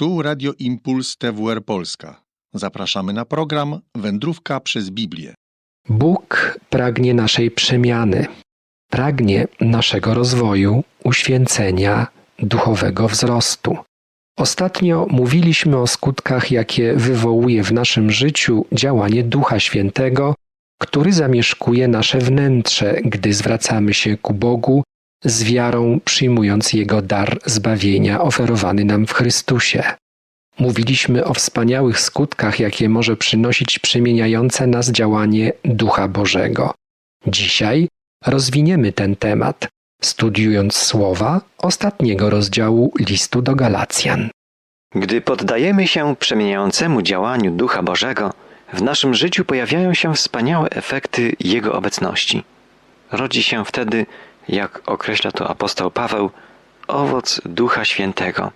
Tu Radio Impuls TWR Polska. Zapraszamy na program Wędrówka przez Biblię. Bóg pragnie naszej przemiany, pragnie naszego rozwoju, uświęcenia, duchowego wzrostu. Ostatnio mówiliśmy o skutkach, jakie wywołuje w naszym życiu działanie Ducha Świętego, który zamieszkuje nasze wnętrze, gdy zwracamy się ku Bogu z wiarą przyjmując Jego dar zbawienia oferowany nam w Chrystusie. Mówiliśmy o wspaniałych skutkach, jakie może przynosić przemieniające nas działanie Ducha Bożego. Dzisiaj rozwiniemy ten temat, studiując słowa ostatniego rozdziału listu do Galacjan. Gdy poddajemy się przemieniającemu działaniu Ducha Bożego, w naszym życiu pojawiają się wspaniałe efekty Jego obecności. Rodzi się wtedy jak określa to apostoł Paweł, owoc Ducha Świętego.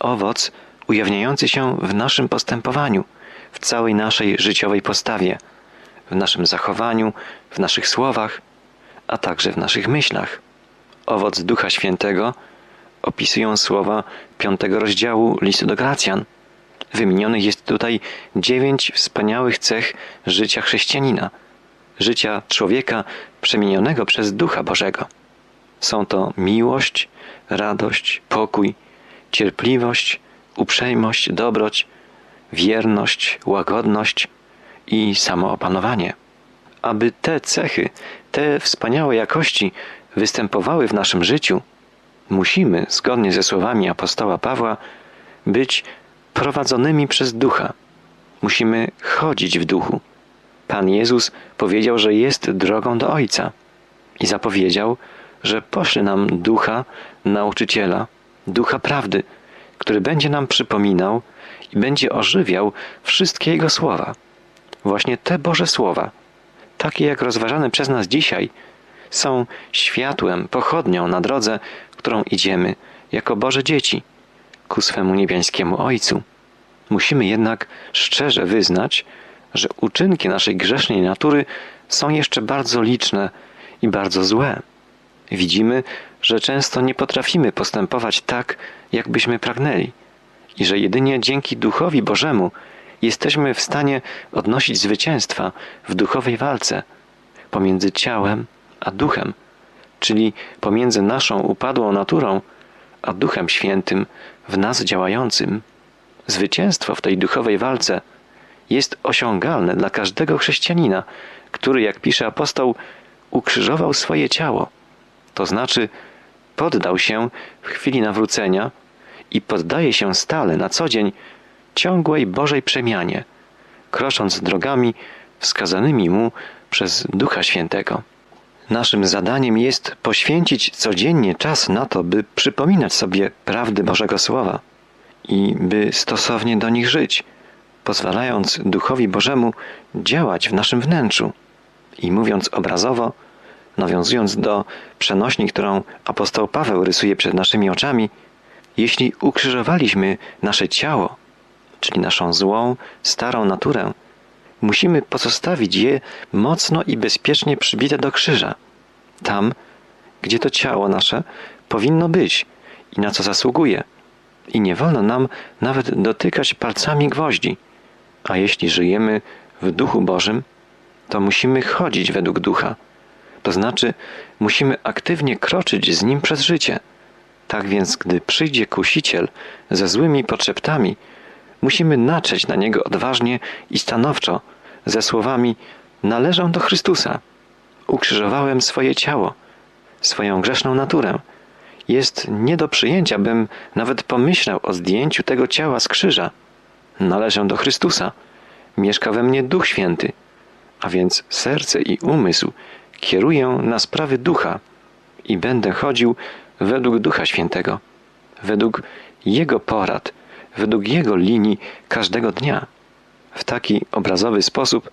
Owoc ujawniający się w naszym postępowaniu, w całej naszej życiowej postawie, w naszym zachowaniu, w naszych słowach, a także w naszych myślach. Owoc Ducha Świętego opisują słowa piątego rozdziału listu do Gracjan. Wymienionych jest tutaj dziewięć wspaniałych cech życia chrześcijanina, życia człowieka przemienionego przez Ducha Bożego. Są to miłość, radość, pokój, cierpliwość, uprzejmość, dobroć, wierność, łagodność i samoopanowanie. Aby te cechy, te wspaniałe jakości występowały w naszym życiu, musimy, zgodnie ze słowami apostoła Pawła, być prowadzonymi przez ducha. Musimy chodzić w duchu. Pan Jezus powiedział, że jest drogą do Ojca i zapowiedział, że pośle nam ducha, nauczyciela, ducha prawdy, który będzie nam przypominał i będzie ożywiał wszystkie Jego słowa. Właśnie te Boże słowa, takie jak rozważane przez nas dzisiaj, są światłem, pochodnią na drodze, którą idziemy jako Boże dzieci ku swemu niebiańskiemu Ojcu. Musimy jednak szczerze wyznać, że uczynki naszej grzesznej natury są jeszcze bardzo liczne i bardzo złe. Widzimy, że często nie potrafimy postępować tak, jakbyśmy pragnęli, i że jedynie dzięki Duchowi Bożemu jesteśmy w stanie odnosić zwycięstwa w duchowej walce pomiędzy ciałem a duchem, czyli pomiędzy naszą upadłą naturą a Duchem Świętym w nas działającym. Zwycięstwo w tej duchowej walce jest osiągalne dla każdego chrześcijanina, który, jak pisze apostoł, ukrzyżował swoje ciało to znaczy poddał się w chwili nawrócenia i poddaje się stale na co dzień ciągłej Bożej przemianie, krocząc drogami wskazanymi mu przez Ducha Świętego. Naszym zadaniem jest poświęcić codziennie czas na to, by przypominać sobie prawdy Bożego Słowa i by stosownie do nich żyć, pozwalając Duchowi Bożemu działać w naszym wnętrzu. I mówiąc obrazowo, nawiązując do przenośni, którą apostoł Paweł rysuje przed naszymi oczami, jeśli ukrzyżowaliśmy nasze ciało, czyli naszą złą, starą naturę, musimy pozostawić je mocno i bezpiecznie przybite do krzyża, tam, gdzie to ciało nasze powinno być i na co zasługuje. I nie wolno nam nawet dotykać palcami gwoździ. A jeśli żyjemy w Duchu Bożym, to musimy chodzić według Ducha to znaczy, musimy aktywnie kroczyć z nim przez życie. Tak więc, gdy przyjdzie kusiciel ze złymi potrzeptami, musimy naczeć na niego odważnie i stanowczo, ze słowami: Należę do Chrystusa. Ukrzyżowałem swoje ciało, swoją grzeszną naturę. Jest nie do przyjęcia, bym nawet pomyślał o zdjęciu tego ciała z krzyża. Należę do Chrystusa. Mieszka we mnie Duch Święty, a więc serce i umysł kieruję na sprawy ducha i będę chodził według Ducha Świętego, według Jego porad, według Jego linii każdego dnia. W taki obrazowy sposób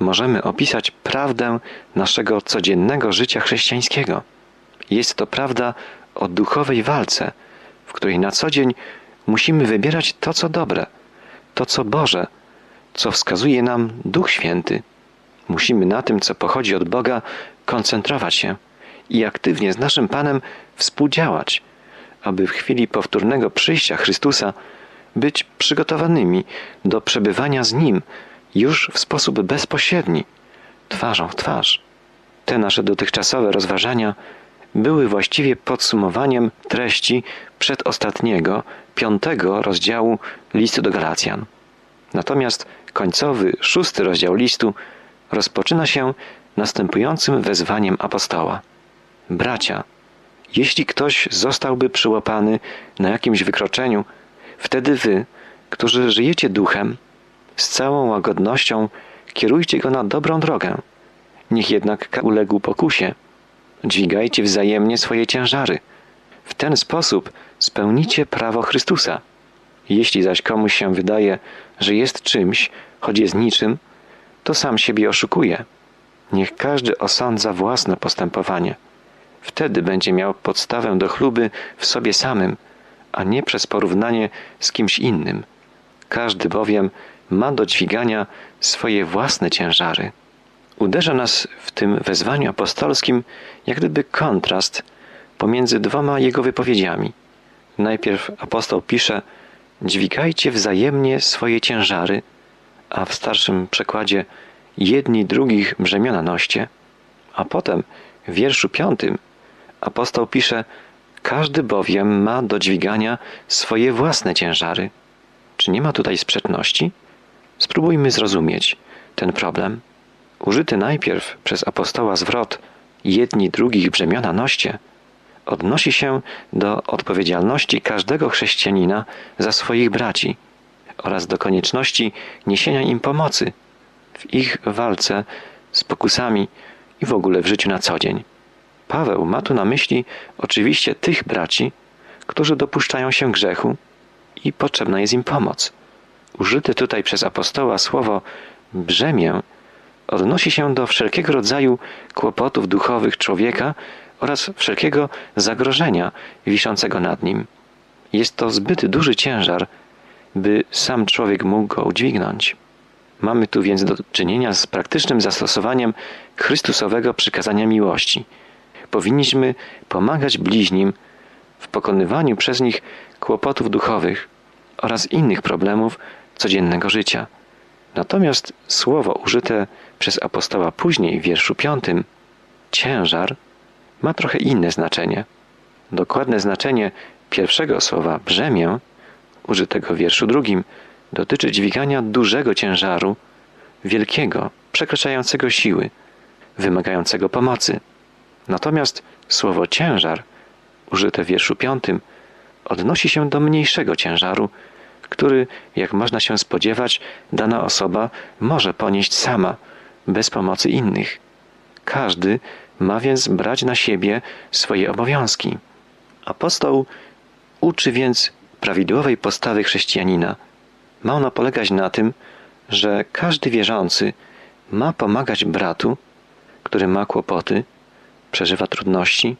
możemy opisać prawdę naszego codziennego życia chrześcijańskiego. Jest to prawda o duchowej walce, w której na co dzień musimy wybierać to, co dobre, to, co Boże, co wskazuje nam Duch Święty. Musimy na tym, co pochodzi od Boga, koncentrować się i aktywnie z naszym Panem współdziałać, aby w chwili powtórnego przyjścia Chrystusa być przygotowanymi do przebywania z Nim już w sposób bezpośredni, twarzą w twarz. Te nasze dotychczasowe rozważania były właściwie podsumowaniem treści przedostatniego, piątego rozdziału listu do Galacjan. Natomiast końcowy, szósty rozdział listu rozpoczyna się następującym wezwaniem apostoła. Bracia, jeśli ktoś zostałby przyłapany na jakimś wykroczeniu, wtedy wy, którzy żyjecie duchem, z całą łagodnością kierujcie go na dobrą drogę. Niech jednak uległ pokusie. Dźwigajcie wzajemnie swoje ciężary. W ten sposób spełnicie prawo Chrystusa. Jeśli zaś komuś się wydaje, że jest czymś, choć jest niczym, to sam siebie oszukuje. Niech każdy osądza własne postępowanie. Wtedy będzie miał podstawę do chluby w sobie samym, a nie przez porównanie z kimś innym. Każdy bowiem ma do dźwigania swoje własne ciężary. Uderza nas w tym wezwaniu apostolskim jak gdyby kontrast pomiędzy dwoma jego wypowiedziami. Najpierw apostoł pisze: Dźwigajcie wzajemnie swoje ciężary, a w starszym przekładzie jedni drugich brzemiona noście, a potem w wierszu piątym apostoł pisze: Każdy bowiem ma do dźwigania swoje własne ciężary. Czy nie ma tutaj sprzeczności? Spróbujmy zrozumieć ten problem. Użyty najpierw przez apostoła zwrot jedni drugich brzemiona noście odnosi się do odpowiedzialności każdego chrześcijanina za swoich braci oraz do konieczności niesienia im pomocy w ich walce z pokusami i w ogóle w życiu na co dzień. Paweł ma tu na myśli oczywiście tych braci, którzy dopuszczają się grzechu i potrzebna jest im pomoc. Użyte tutaj przez apostoła słowo brzemię odnosi się do wszelkiego rodzaju kłopotów duchowych człowieka oraz wszelkiego zagrożenia wiszącego nad nim. Jest to zbyt duży ciężar, by sam człowiek mógł go udźwignąć. Mamy tu więc do czynienia z praktycznym zastosowaniem Chrystusowego przykazania miłości. Powinniśmy pomagać bliźnim w pokonywaniu przez nich kłopotów duchowych oraz innych problemów codziennego życia. Natomiast słowo użyte przez apostoła później w wierszu piątym, ciężar, ma trochę inne znaczenie. Dokładne znaczenie pierwszego słowa brzemię, użytego w wierszu drugim, dotyczy dźwigania dużego ciężaru, wielkiego, przekraczającego siły, wymagającego pomocy. Natomiast słowo ciężar, użyte w wierszu piątym, odnosi się do mniejszego ciężaru, który, jak można się spodziewać, dana osoba może ponieść sama, bez pomocy innych. Każdy ma więc brać na siebie swoje obowiązki. Apostoł uczy więc prawidłowej postawy chrześcijanina. Ma ona polegać na tym, że każdy wierzący ma pomagać bratu, który ma kłopoty, przeżywa trudności.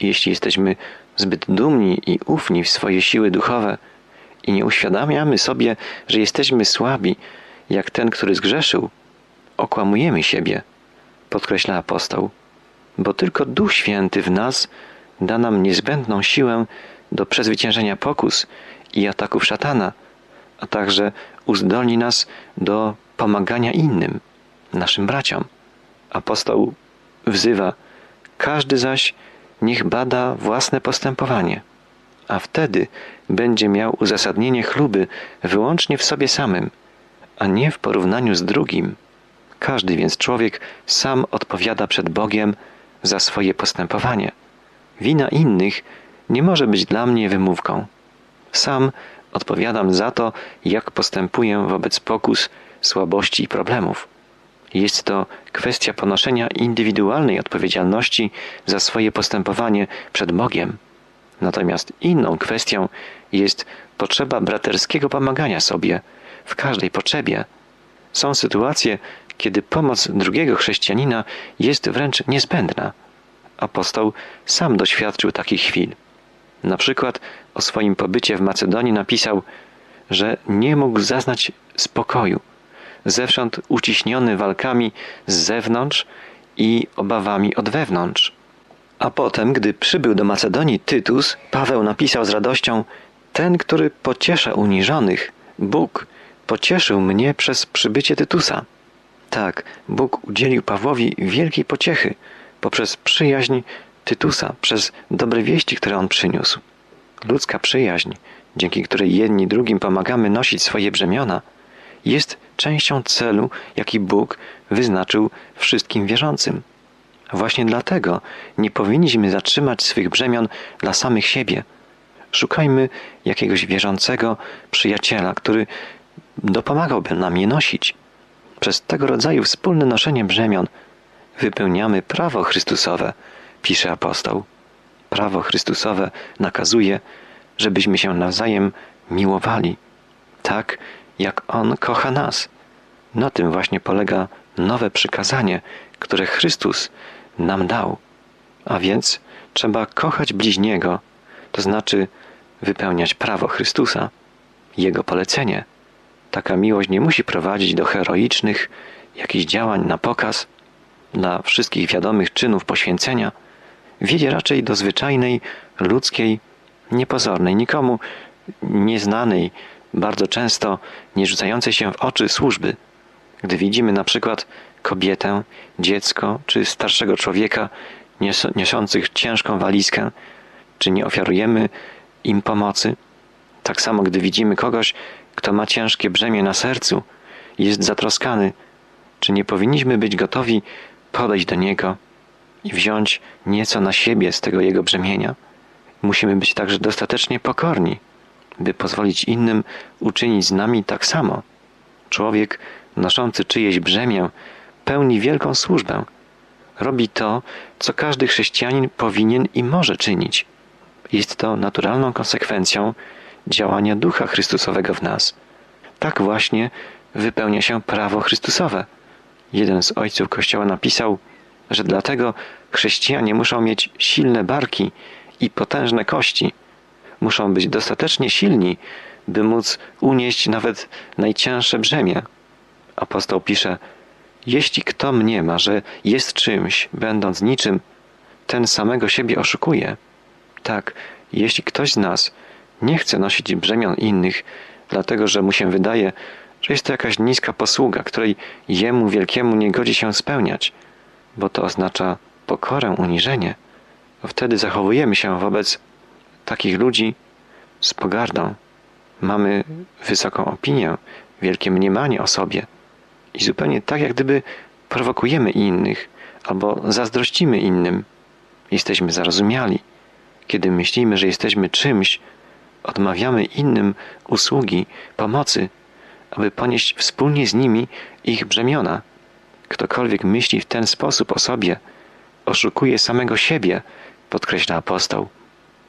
Jeśli jesteśmy zbyt dumni i ufni w swoje siły duchowe i nie uświadamiamy sobie, że jesteśmy słabi, jak ten, który zgrzeszył, okłamujemy siebie, podkreśla apostoł, bo tylko Duch Święty w nas da nam niezbędną siłę do przezwyciężenia pokus i ataków szatana, a także uzdolni nas do pomagania innym, naszym braciom. Apostoł wzywa, każdy zaś niech bada własne postępowanie, a wtedy będzie miał uzasadnienie chluby wyłącznie w sobie samym, a nie w porównaniu z drugim. Każdy więc człowiek sam odpowiada przed Bogiem za swoje postępowanie. Wina innych nie może być dla mnie wymówką. Sam odpowiadam za to, jak postępuję wobec pokus, słabości i problemów. Jest to kwestia ponoszenia indywidualnej odpowiedzialności za swoje postępowanie przed Bogiem. Natomiast inną kwestią jest potrzeba braterskiego pomagania sobie w każdej potrzebie. Są sytuacje, kiedy pomoc drugiego chrześcijanina jest wręcz niezbędna. Apostoł sam doświadczył takich chwil. Na przykład o swoim pobycie w Macedonii napisał, że nie mógł zaznać spokoju, zewsząd uciśniony walkami z zewnątrz i obawami od wewnątrz. A potem, gdy przybył do Macedonii Tytus, Paweł napisał z radością: ten, który pociesza uniżonych, Bóg, pocieszył mnie przez przybycie Tytusa. Tak, Bóg udzielił Pawłowi wielkiej pociechy poprzez przyjaźń Tytusa, przez dobre wieści, które on przyniósł. Ludzka przyjaźń, dzięki której jedni drugim pomagamy nosić swoje brzemiona, jest częścią celu, jaki Bóg wyznaczył wszystkim wierzącym. Właśnie dlatego nie powinniśmy zatrzymać swych brzemion dla samych siebie. Szukajmy jakiegoś wierzącego przyjaciela, który dopomagałby nam je nosić. Przez tego rodzaju wspólne noszenie brzemion wypełniamy prawo Chrystusowe, pisze apostoł. Prawo Chrystusowe nakazuje, żebyśmy się nawzajem miłowali, tak jak On kocha nas. Na tym właśnie polega nowe przykazanie, które Chrystus nam dał. A więc trzeba kochać bliźniego, to znaczy wypełniać prawo Chrystusa, Jego polecenie. Taka miłość nie musi prowadzić do heroicznych jakichś działań na pokaz, dla wszystkich wiadomych czynów poświęcenia, wiedzie raczej do zwyczajnej, ludzkiej, niepozornej, nikomu nieznanej, bardzo często nie rzucającej się w oczy służby. Gdy widzimy na przykład kobietę, dziecko czy starszego człowieka niosących ciężką walizkę, czy nie ofiarujemy im pomocy? Tak samo, gdy widzimy kogoś, kto ma ciężkie brzemię na sercu, jest zatroskany, czy nie powinniśmy być gotowi podejść do niego i wziąć nieco na siebie z tego jego brzemienia? Musimy być także dostatecznie pokorni, by pozwolić innym uczynić z nami tak samo. Człowiek noszący czyjeś brzemię pełni wielką służbę. Robi to, co każdy chrześcijanin powinien i może czynić. Jest to naturalną konsekwencją działania Ducha Chrystusowego w nas. Tak właśnie wypełnia się prawo Chrystusowe. Jeden z ojców Kościoła napisał, że dlatego chrześcijanie muszą mieć silne barki i potężne kości. Muszą być dostatecznie silni, by móc unieść nawet najcięższe brzemię. Apostoł pisze: Jeśli kto mniema, że jest czymś, będąc niczym, ten samego siebie oszukuje. Tak, jeśli ktoś z nas nie chce nosić brzemion innych, dlatego że mu się wydaje, że jest to jakaś niska posługa, której jemu wielkiemu nie godzi się spełniać, bo to oznacza pokorę, uniżenie, wtedy zachowujemy się wobec takich ludzi z pogardą. Mamy wysoką opinię, wielkie mniemanie o sobie i zupełnie tak, jak gdyby prowokujemy innych albo zazdrościmy innym. Jesteśmy zarozumiali. Kiedy myślimy, że jesteśmy czymś, odmawiamy innym usługi, pomocy, aby ponieść wspólnie z nimi ich brzemiona. Ktokolwiek myśli w ten sposób o sobie, oszukuje samego siebie, podkreśla apostoł.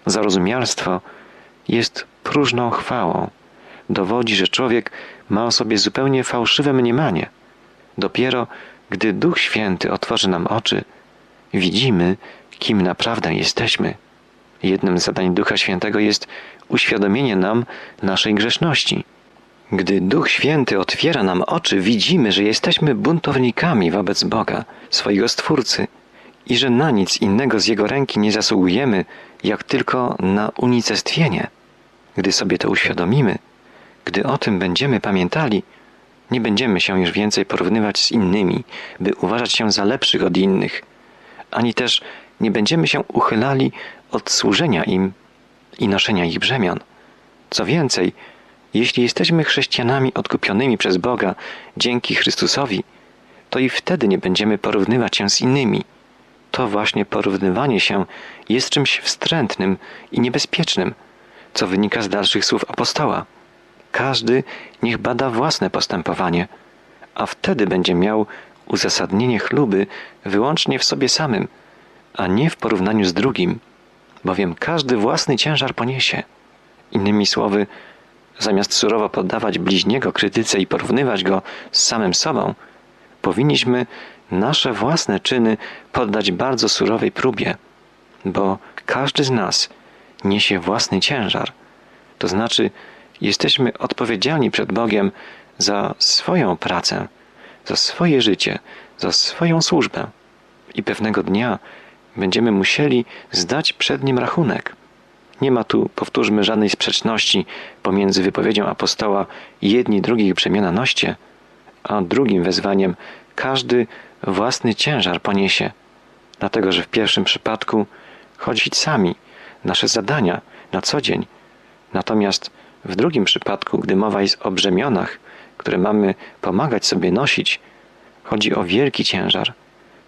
Zarozumialstwo jest próżną chwałą. Dowodzi, że człowiek ma o sobie zupełnie fałszywe mniemanie. Dopiero gdy Duch Święty otworzy nam oczy, widzimy, kim naprawdę jesteśmy. Jednym z zadań Ducha Świętego jest uświadomienie nam naszej grzeszności. Gdy Duch Święty otwiera nam oczy, widzimy, że jesteśmy buntownikami wobec Boga, swojego Stwórcy i że na nic innego z Jego ręki nie zasługujemy, jak tylko na unicestwienie. Gdy sobie to uświadomimy, gdy o tym będziemy pamiętali, nie będziemy się już więcej porównywać z innymi, by uważać się za lepszych od innych, ani też nie będziemy się uchylali od służenia im i noszenia ich brzemion. Co więcej, jeśli jesteśmy chrześcijanami odkupionymi przez Boga dzięki Chrystusowi, to i wtedy nie będziemy porównywać się z innymi. To właśnie porównywanie się jest czymś wstrętnym i niebezpiecznym, co wynika z dalszych słów apostoła. Każdy niech bada własne postępowanie, a wtedy będzie miał uzasadnienie chluby wyłącznie w sobie samym, a nie w porównaniu z drugim, bowiem każdy własny ciężar poniesie. Innymi słowy, zamiast surowo poddawać bliźniego krytyce i porównywać go z samym sobą, powinniśmy nasze własne czyny poddać bardzo surowej próbie, bo każdy z nas niesie własny ciężar. To znaczy, jesteśmy odpowiedzialni przed Bogiem za swoją pracę, za swoje życie, za swoją służbę. I pewnego dnia będziemy musieli zdać przed Nim rachunek. Nie ma tu, powtórzmy, żadnej sprzeczności pomiędzy wypowiedzią apostoła jedni drugich brzemiona noście, a drugim wezwaniem każdy własny ciężar poniesie. Dlatego, że w pierwszym przypadku chodzi sami, nasze zadania na co dzień. Natomiast w drugim przypadku, gdy mowa jest o brzemionach, które mamy pomagać sobie nosić, chodzi o wielki ciężar,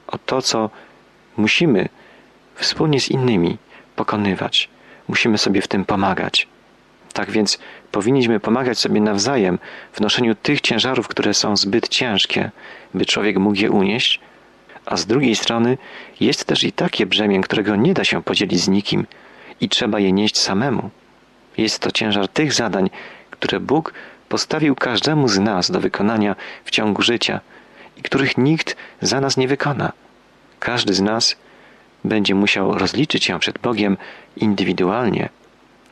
o to, co musimy wspólnie z innymi pokonywać. Musimy sobie w tym pomagać. Tak więc powinniśmy pomagać sobie nawzajem w noszeniu tych ciężarów, które są zbyt ciężkie, by człowiek mógł je unieść, a z drugiej strony jest też i takie brzemię, którego nie da się podzielić z nikim i trzeba je nieść samemu. Jest to ciężar tych zadań, które Bóg postawił każdemu z nas do wykonania w ciągu życia i których nikt za nas nie wykona. Każdy z nas będzie musiał rozliczyć się przed Bogiem indywidualnie.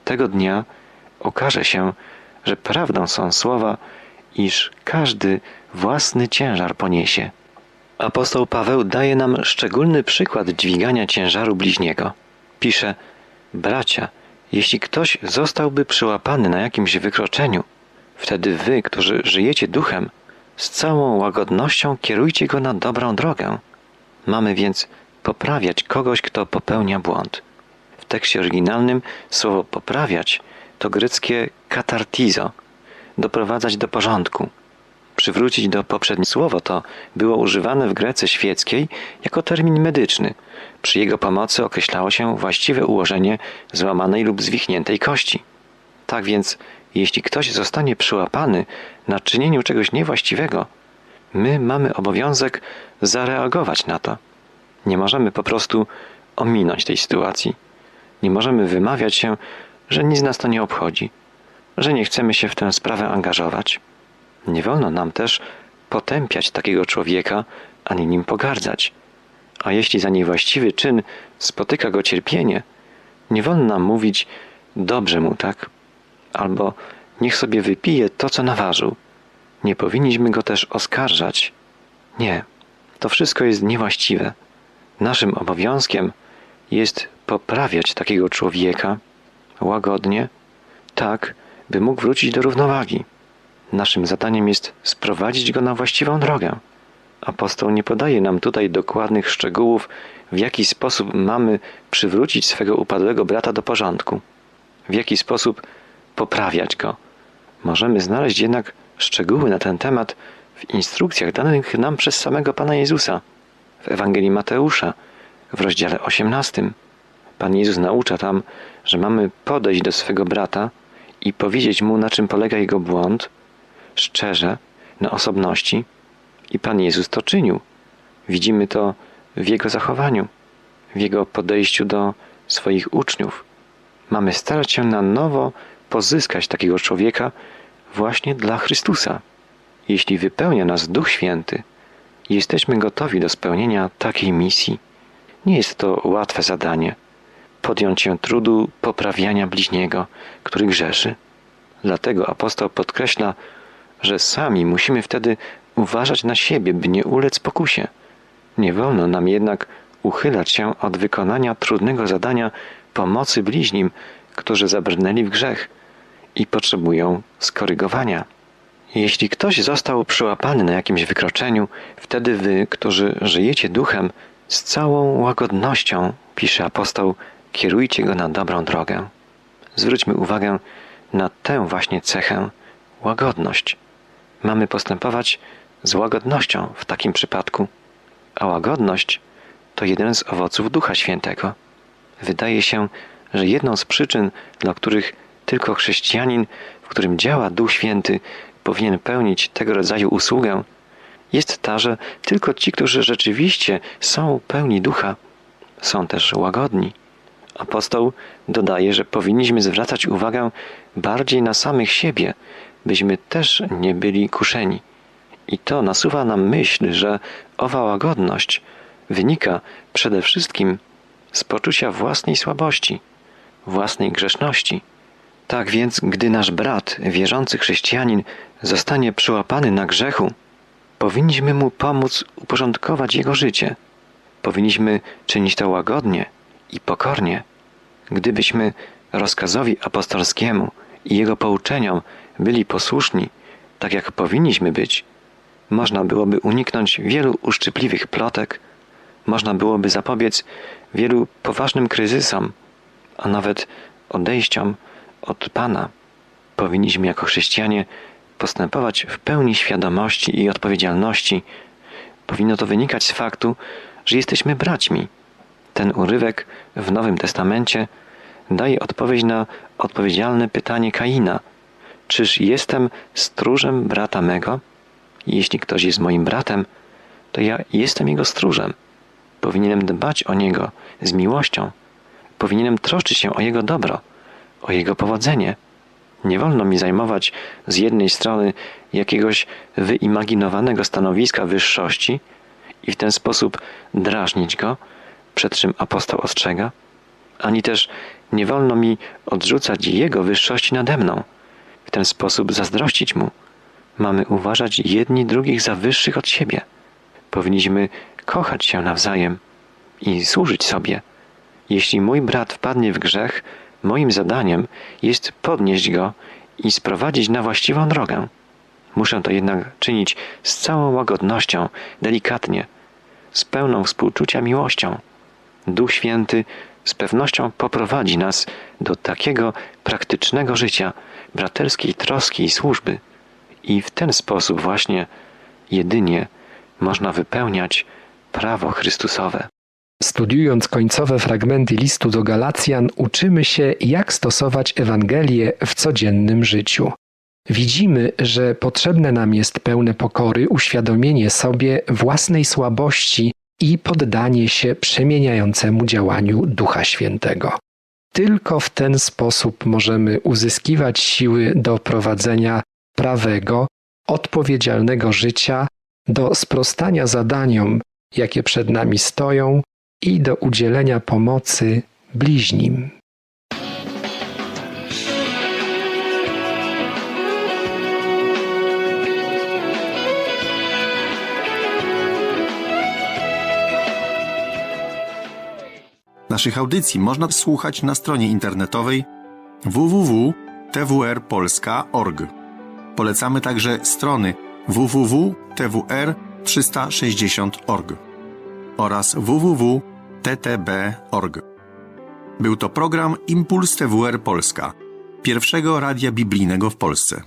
Tego dnia okaże się, że prawdą są słowa, iż każdy własny ciężar poniesie. Apostoł Paweł daje nam szczególny przykład dźwigania ciężaru bliźniego. Pisze: Bracia, jeśli ktoś zostałby przyłapany na jakimś wykroczeniu, wtedy wy, którzy żyjecie duchem, z całą łagodnością kierujcie go na dobrą drogę. Mamy więc poprawiać kogoś, kto popełnia błąd. W tekście oryginalnym słowo poprawiać to greckie katartizo, doprowadzać do porządku. Przywrócić do poprzednie słowo to było używane w Grece świeckiej jako termin medyczny. Przy jego pomocy określało się właściwe ułożenie złamanej lub zwichniętej kości. Tak więc, jeśli ktoś zostanie przyłapany na czynieniu czegoś niewłaściwego, my mamy obowiązek zareagować na to. Nie możemy po prostu ominąć tej sytuacji. Nie możemy wymawiać się, że nic nas to nie obchodzi, że nie chcemy się w tę sprawę angażować. Nie wolno nam też potępiać takiego człowieka, ani nim pogardzać. A jeśli za niewłaściwy czyn spotyka go cierpienie, nie wolno nam mówić dobrze mu tak, albo niech sobie wypije to, co naważył. Nie powinniśmy go też oskarżać. Nie, to wszystko jest niewłaściwe. Naszym obowiązkiem jest poprawiać takiego człowieka łagodnie, tak, by mógł wrócić do równowagi. Naszym zadaniem jest sprowadzić go na właściwą drogę. Apostoł nie podaje nam tutaj dokładnych szczegółów, w jaki sposób mamy przywrócić swego upadłego brata do porządku, w jaki sposób poprawiać go. Możemy znaleźć jednak szczegóły na ten temat w instrukcjach danych nam przez samego Pana Jezusa w Ewangelii Mateusza w rozdziale 18. Pan Jezus naucza tam, że mamy podejść do swego brata i powiedzieć mu, na czym polega jego błąd, szczerze, na osobności. I Pan Jezus to czynił. Widzimy to w jego zachowaniu, w jego podejściu do swoich uczniów. Mamy starać się na nowo pozyskać takiego człowieka właśnie dla Chrystusa. Jeśli wypełnia nas Duch Święty, jesteśmy gotowi do spełnienia takiej misji. Nie jest to łatwe zadanie podjąć się trudu poprawiania bliźniego, który grzeszy. Dlatego apostoł podkreśla, że sami musimy wtedy uważać na siebie, by nie ulec pokusie. Nie wolno nam jednak uchylać się od wykonania trudnego zadania pomocy bliźnim, którzy zabrnęli w grzech i potrzebują skorygowania. Jeśli ktoś został przyłapany na jakimś wykroczeniu, wtedy wy, którzy żyjecie duchem, z całą łagodnością, pisze apostoł, kierujcie go na dobrą drogę. Zwróćmy uwagę na tę właśnie cechę łagodność. Mamy postępować z łagodnością w takim przypadku, a łagodność to jeden z owoców Ducha Świętego. Wydaje się, że jedną z przyczyn, dla których tylko chrześcijanin, w którym działa Duch Święty, powinien pełnić tego rodzaju usługę, jest ta, że tylko ci, którzy rzeczywiście są pełni ducha, są też łagodni. Apostoł dodaje, że powinniśmy zwracać uwagę bardziej na samych siebie, byśmy też nie byli kuszeni. I to nasuwa nam myśl, że owa łagodność wynika przede wszystkim z poczucia własnej słabości, własnej grzeszności. Tak więc, gdy nasz brat, wierzący chrześcijanin, zostanie przyłapany na grzechu, powinniśmy mu pomóc uporządkować jego życie. Powinniśmy czynić to łagodnie i pokornie. Gdybyśmy rozkazowi apostolskiemu i jego pouczeniom byli posłuszni, tak jak powinniśmy być, można byłoby uniknąć wielu uszczypliwych plotek, można byłoby zapobiec wielu poważnym kryzysom, a nawet odejściom od Pana. Powinniśmy jako chrześcijanie postępować w pełni świadomości i odpowiedzialności. Powinno to wynikać z faktu, że jesteśmy braćmi. Ten urywek w Nowym Testamencie daje odpowiedź na odpowiedzialne pytanie Kaina: Czyż jestem stróżem brata mego? Jeśli ktoś jest moim bratem, to ja jestem jego stróżem. Powinienem dbać o niego z miłością. Powinienem troszczyć się o jego dobro, o jego powodzenie. Nie wolno mi zajmować z jednej strony jakiegoś wyimaginowanego stanowiska wyższości i w ten sposób drażnić go, przed czym apostoł ostrzega, ani też nie wolno mi odrzucać jego wyższości nade mną, w ten sposób zazdrościć mu. Mamy uważać jedni drugich za wyższych od siebie. Powinniśmy kochać się nawzajem i służyć sobie. Jeśli mój brat wpadnie w grzech, moim zadaniem jest podnieść go i sprowadzić na właściwą drogę. Muszę to jednak czynić z całą łagodnością, delikatnie, z pełną współczucia miłością. Duch Święty z pewnością poprowadzi nas do takiego praktycznego życia, braterskiej troski i służby. I w ten sposób właśnie jedynie można wypełniać prawo Chrystusowe. Studiując końcowe fragmenty listu do Galacjan, uczymy się, jak stosować Ewangelię w codziennym życiu. Widzimy, że potrzebne nam jest pełne pokory, uświadomienie sobie własnej słabości i poddanie się przemieniającemu działaniu Ducha Świętego. Tylko w ten sposób możemy uzyskiwać siły do prowadzenia prawego, odpowiedzialnego życia, do sprostania zadaniom, jakie przed nami stoją i do udzielenia pomocy bliźnim. Naszych audycji można słuchać na stronie internetowej www.twrpolska.org. Polecamy także strony www.twr360.org oraz www.ttb.org. Był to program Impuls TWR Polska, pierwszego radia biblijnego w Polsce.